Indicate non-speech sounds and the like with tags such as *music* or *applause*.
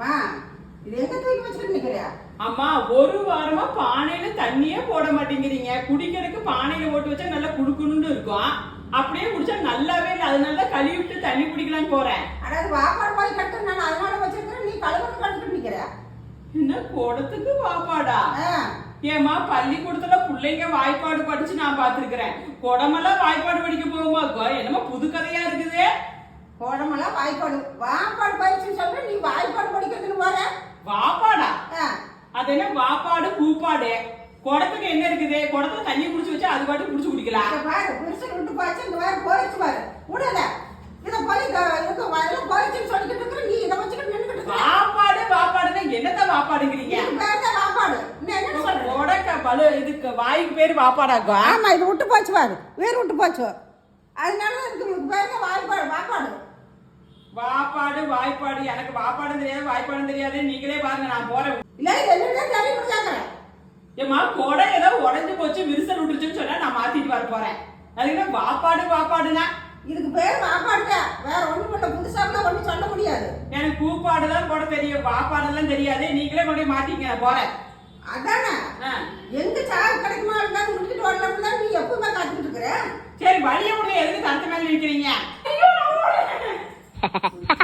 அம்மா இது எங்க தூக்கி வச்சுக்கிட்டு நிக்கிறியா அம்மா ஒரு வாரமா பானையில தண்ணியே போட மாட்டேங்கிறீங்க. குடிக்கிறதுக்கு பானையில போட்டு வச்சா நல்லா குடுக்கணும்னு இருக்கும். அப்படியே குடிச்சா நல்லாவே இல்லை. அதனால தான் கழுவி விட்டு தண்ணி குடிக்கலாம்னு போறேன். அதாவது வாப்பாடு போய் கட்டு நான் அதனால வச்சிருக்கிறேன். நீ கழுவுக்கு கட்டுக்கிட்டு நிக்கிறியா? என்ன குடத்துக்கு வாப்பாடா? ஏமா பள்ளிக்கூடத்துல பிள்ளைங்க வாய்ப்பாடு படிச்சு நான் பார்த்திருக்கிறேன் குடமெல்லாம் வாய்ப்பாடு படிக்க போகுமா? என்னமோ புது கதையா இருக்குது. கோடமெல்லாம் வாய்ப்பாடு. வாப்பாடு பயிற்சி சொல்ற நீ வாய்ப்பாடு அது என்ன வாப்பாடு பூப்பாடு. குடத்துக்கு என்ன இருக்குது? குடத்துல தண்ணி குடிச்சு வச்சா அது பாட்டு குடிச்சு குடிக்கலாம். பாரு புருஷன் விட்டு போச்சு இந்த மாதிரி போயிடுச்சு பாரு. விடாத. இத போய் இத வயல போயிடுச்சுன்னு சொல்லிக்கிட்டு இருக்கிற நீ இதை வச்சுக்கிட்டு நின்னுக்கிட்டு இருக்க. வாப்பாடு வாப்பாடுன்னா என்னத்த வாப்பாடுங்கிறீங்க? வாப்பாடு. என்ன சொல்ற பலு. இதுக்கு வாய்க்கு பேர் வாப்பாடாக்கா? ஆமா இது விட்டு போச்சு பாரு. வேறு விட்டு போச்சு. அதனால இதுக்கு பேர் தான் வாய்ப்பாடு வாப்பாடு. வாப்பாடு வாய்ப்பாடு. எனக்கு வாப்பாடும் தெரியாது வாய்ப்பாடும் தெரியாது நீங்களே பாருங்க நான் போறேன். இல்ல இது என்னடா தண்ணி குடிச்சாக்கிறேன் ஏமா கொடை ஏதோ உடைஞ்சு போச்சு விரிசல் விட்டுருச்சுன்னு சொன்னா நான் மாத்திட்டு வர போறேன். அதுக்கு என்ன வாப்பாடு வாப்பாடுனா இதுக்கு பேர் வாப்பாடு தான் வேற ஒண்ணும் பண்ண புதுசாக ஒண்ணும் சொல்ல முடியாது. எனக்கு பூப்பாடு தான் போட தெரியும் வாப்பாடெல்லாம் தெரியாது. நீங்களே கொண்டு நான் போறேன். அதானே? ஆ. எங்க சாவு கிடைக்குமா இருந்தாலும் முடிக்கிட்டு வரலாம்னு தான் நீ எப்பவுமே காத்துக்கிட்டு இருக்கிற? சரி வழிய முடிய எதுக்கு தரத்து மேல நிக்கிறீங்க. *laughs*